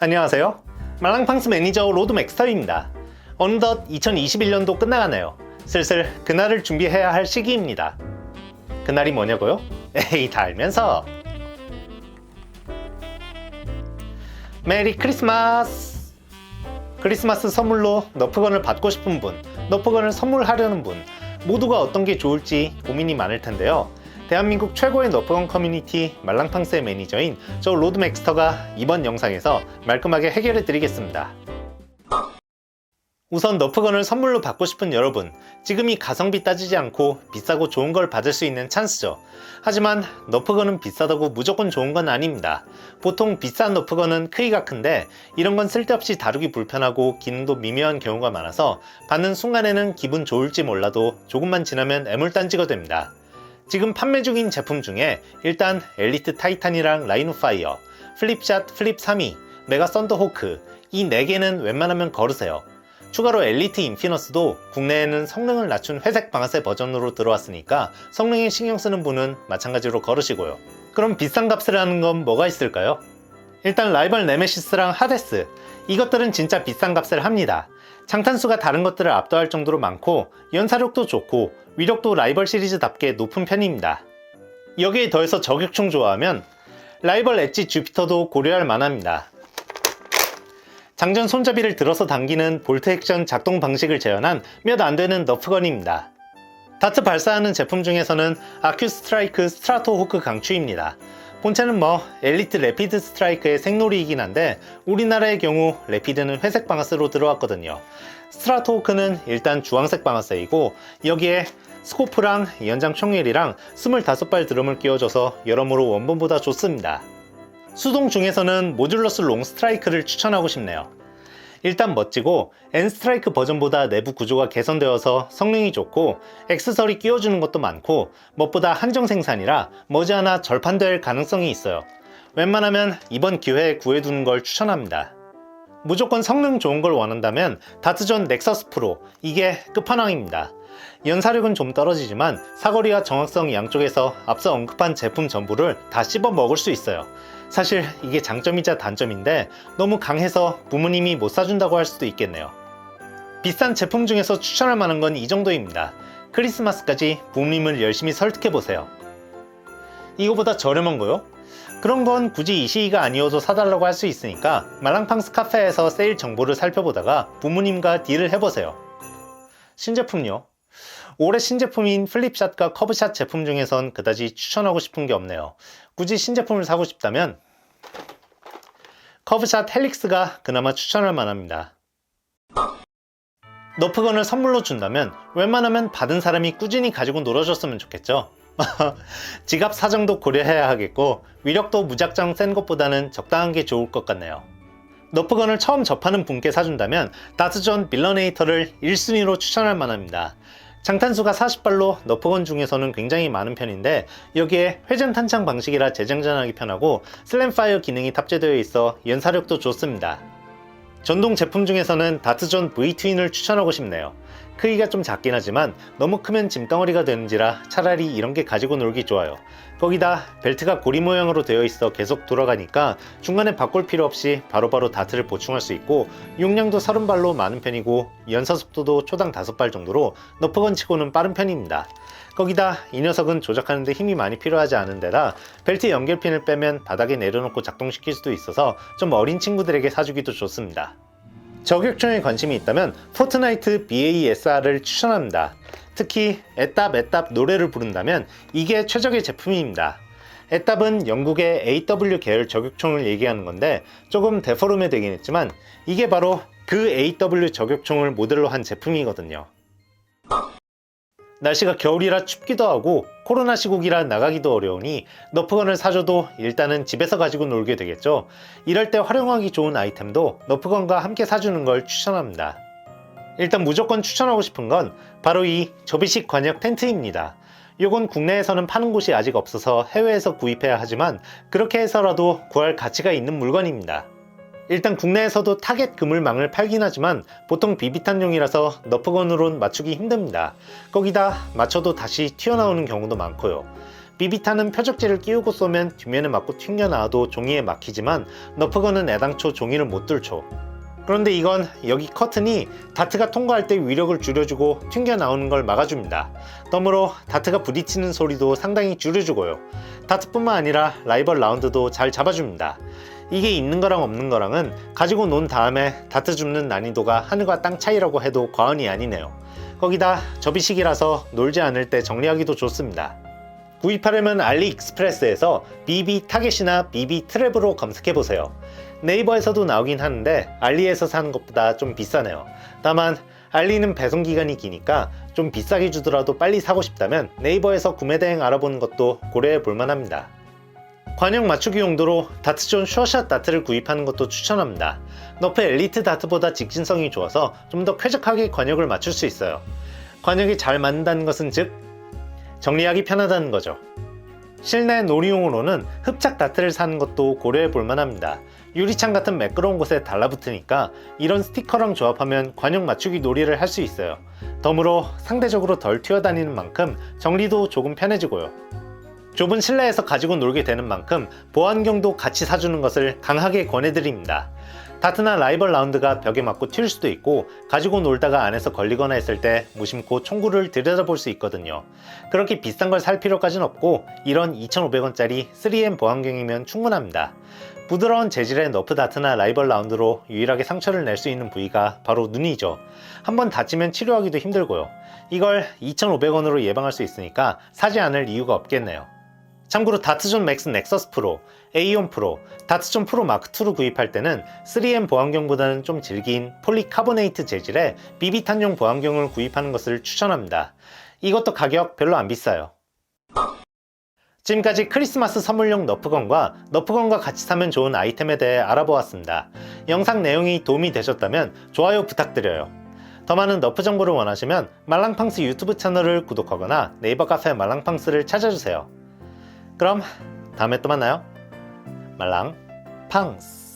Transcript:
안녕하세요. 말랑팡스 매니저 로드 맥스터입니다. 어느덧 2021년도 끝나가네요. 슬슬 그날을 준비해야 할 시기입니다. 그날이 뭐냐고요? 에이, 다 알면서. 메리 크리스마스! 크리스마스 선물로 너프건을 받고 싶은 분, 너프건을 선물하려는 분, 모두가 어떤 게 좋을지 고민이 많을 텐데요. 대한민국 최고의 너프건 커뮤니티 말랑팡스의 매니저인 저 로드맥스터가 이번 영상에서 말끔하게 해결해 드리겠습니다. 우선 너프건을 선물로 받고 싶은 여러분, 지금이 가성비 따지지 않고 비싸고 좋은 걸 받을 수 있는 찬스죠. 하지만 너프건은 비싸다고 무조건 좋은 건 아닙니다. 보통 비싼 너프건은 크기가 큰데 이런 건 쓸데없이 다루기 불편하고 기능도 미묘한 경우가 많아서 받는 순간에는 기분 좋을지 몰라도 조금만 지나면 애물단지가 됩니다. 지금 판매 중인 제품 중에 일단 엘리트 타이탄이랑 라이노 파이어, 플립샷 플립 3위, 메가 썬더호크 이 4개는 웬만하면 걸으세요. 추가로 엘리트 인피너스도 국내에는 성능을 낮춘 회색 방아쇠 버전으로 들어왔으니까 성능에 신경 쓰는 분은 마찬가지로 걸으시고요. 그럼 비싼 값을 하는 건 뭐가 있을까요? 일단 라이벌 네메시스랑 하데스 이것들은 진짜 비싼 값을 합니다. 장탄수가 다른 것들을 압도할 정도로 많고 연사력도 좋고 위력도 라이벌 시리즈답게 높은 편입니다. 여기에 더해서 저격총 좋아하면 라이벌 엣지 주피터도 고려할 만합니다. 장전 손잡이를 들어서 당기는 볼트 액션 작동 방식을 재현한 몇 안 되는 너프건입니다. 다트 발사하는 제품 중에서는 아큐 스트라이크 스트라토 호크 강추입니다. 본체는 뭐 엘리트 레피드 스트라이크의 생놀이이긴 한데 우리나라의 경우 레피드는 회색 방아쇠로 들어왔거든요. 스트라토 호크는 일단 주황색 방아쇠이고 여기에 스코프랑 연장 총엘이랑 25발 드럼을 끼워줘서 여러모로 원본보다 좋습니다. 수동 중에서는 모듈러스 롱 스트라이크를 추천하고 싶네요. 일단 멋지고 N 스트라이크 버전보다 내부 구조가 개선되어서 성능이 좋고 액세서리 끼워주는 것도 많고 무엇보다 한정 생산이라 머지않아 절판될 가능성이 있어요. 웬만하면 이번 기회에 구해두는 걸 추천합니다. 무조건 성능 좋은 걸 원한다면 다트전 넥서스 프로 이게 끝판왕입니다. 연사력은 좀 떨어지지만 사거리와 정확성 양쪽에서 앞서 언급한 제품 전부를 다 씹어 먹을 수 있어요. 사실 이게 장점이자 단점인데 너무 강해서 부모님이 못 사준다고 할 수도 있겠네요. 비싼 제품 중에서 추천할 만한 건 이 정도입니다. 크리스마스까지 부모님을 열심히 설득해 보세요. 이거보다 저렴한 거요? 그런 건 굳이 이 시기가 아니어도 사달라고 할 수 있으니까 말랑팡스 카페에서 세일 정보를 살펴보다가 부모님과 딜을 해보세요. 신제품요? 올해 신제품인 플립샷과 커브샷 제품 중에선 그다지 추천하고 싶은 게 없네요. 굳이 신제품을 사고 싶다면 커브샷 헬릭스가 그나마 추천할 만합니다. 너프건을 선물로 준다면 웬만하면 받은 사람이 꾸준히 가지고 놀아줬으면 좋겠죠. 지갑 사정도 고려해야 하겠고 위력도 무작정 센 것보다는 적당한 게 좋을 것 같네요. 너프건을 처음 접하는 분께 사준다면 다트존 빌러네이터를 1순위로 추천할 만합니다. 장탄수가 40발로 너프건 중에서는 굉장히 많은 편인데 여기에 회전 탄창 방식이라 재장전하기 편하고 슬램파이어 기능이 탑재되어 있어 연사력도 좋습니다. 전동 제품 중에서는 다트존 V2인을 추천하고 싶네요. 크기가 좀 작긴 하지만 너무 크면 짐덩어리가 되는지라 차라리 이런 게 가지고 놀기 좋아요. 거기다 벨트가 고리 모양으로 되어 있어 계속 돌아가니까 중간에 바꿀 필요 없이 바로 바로 다트를 보충할 수 있고 용량도 30발로 많은 편이고 연사 속도도 초당 5발 정도로 너프건 치고는 빠른 편입니다. 거기다 이 녀석은 조작하는데 힘이 많이 필요하지 않은 데다 벨트 연결핀을 빼면 바닥에 내려놓고 작동시킬 수도 있어서 좀 어린 친구들에게 사주기도 좋습니다. 저격총에 관심이 있다면 포트나이트 BASR을 추천합니다. 특히 애답 애답 노래를 부른다면 이게 최적의 제품입니다. 애답은 영국의 AW 계열 저격총을 얘기하는 건데 조금 데포름해 되긴 했지만 이게 바로 그 AW 저격총을 모델로 한 제품이거든요. 날씨가 겨울이라 춥기도 하고 코로나 시국이라 나가기도 어려우니 너프건을 사줘도 일단은 집에서 가지고 놀게 되겠죠. 이럴 때 활용하기 좋은 아이템도 너프건과 함께 사주는 걸 추천합니다. 일단 무조건 추천하고 싶은 건 바로 이 접이식 관역 텐트입니다. 요건 국내에서는 파는 곳이 아직 없어서 해외에서 구입해야 하지만 그렇게 해서라도 구할 가치가 있는 물건입니다. 일단 국내에서도 타겟 그물망을 팔긴 하지만 보통 비비탄용이라서 너프건으론 맞추기 힘듭니다. 거기다 맞춰도 다시 튀어나오는 경우도 많고요. 비비탄은 표적지를 끼우고 쏘면 뒷면에 맞고 튕겨나와도 종이에 막히지만 너프건은 애당초 종이를 못 뚫죠. 그런데 이건 여기 커튼이 다트가 통과할 때 위력을 줄여주고 튕겨나오는 걸 막아줍니다. 덤으로 다트가 부딪히는 소리도 상당히 줄여주고요. 다트뿐만 아니라 라이벌 라운드도 잘 잡아줍니다. 이게 있는 거랑 없는 거랑은 가지고 논 다음에 다트 줍는 난이도가 하늘과 땅 차이라고 해도 과언이 아니네요. 거기다 접이식이라서 놀지 않을 때 정리하기도 좋습니다. 구입하려면 알리익스프레스에서 BB 타겟이나 BB 트랩으로 검색해보세요. 네이버에서도 나오긴 하는데 알리에서 사는 것보다 좀 비싸네요. 다만 알리는 배송 기간이 기니까 좀 비싸게 주더라도 빨리 사고 싶다면 네이버에서 구매 대행 알아보는 것도 고려해 볼 만합니다. 관역 맞추기 용도로 다트존 슈어샷 다트를 구입하는 것도 추천합니다. 너프 엘리트 다트보다 직진성이 좋아서 좀 더 쾌적하게 관역을 맞출 수 있어요. 관역이 잘 맞는다는 것은 즉 정리하기 편하다는 거죠. 실내 놀이용으로는 흡착 다트를 사는 것도 고려해 볼 만합니다. 유리창 같은 매끄러운 곳에 달라붙으니까 이런 스티커랑 조합하면 관역 맞추기 놀이를 할 수 있어요. 덤으로 상대적으로 덜 튀어다니는 만큼 정리도 조금 편해지고요. 좁은 실내에서 가지고 놀게 되는 만큼 보안경도 같이 사주는 것을 강하게 권해드립니다. 다트나 라이벌 라운드가 벽에 맞고 튈 수도 있고 가지고 놀다가 안에서 걸리거나 했을 때 무심코 총구를 들여다볼 수 있거든요. 그렇게 비싼 걸 살 필요까진 없고 이런 2,500원짜리 3M 보안경이면 충분합니다. 부드러운 재질의 너프 다트나 라이벌 라운드로 유일하게 상처를 낼 수 있는 부위가 바로 눈이죠. 한번 다치면 치료하기도 힘들고요. 이걸 2,500원으로 예방할 수 있으니까 사지 않을 이유가 없겠네요. 참고로 다트존 맥스 넥서스 프로, A1 프로, 다트존 프로 마크2를 구입할 때는 3M 보안경보다는 좀 질긴 폴리카보네이트 재질의 비비탄용 보안경을 구입하는 것을 추천합니다. 이것도 가격 별로 안 비싸요. 지금까지 크리스마스 선물용 너프건과 너프건과 같이 사면 좋은 아이템에 대해 알아보았습니다. 영상 내용이 도움이 되셨다면 좋아요 부탁드려요. 더 많은 너프 정보를 원하시면 말랑팡스 유튜브 채널을 구독하거나 네이버 카페 말랑팡스를 찾아주세요. 그럼 다음에 또 만나요. 말랑 팡스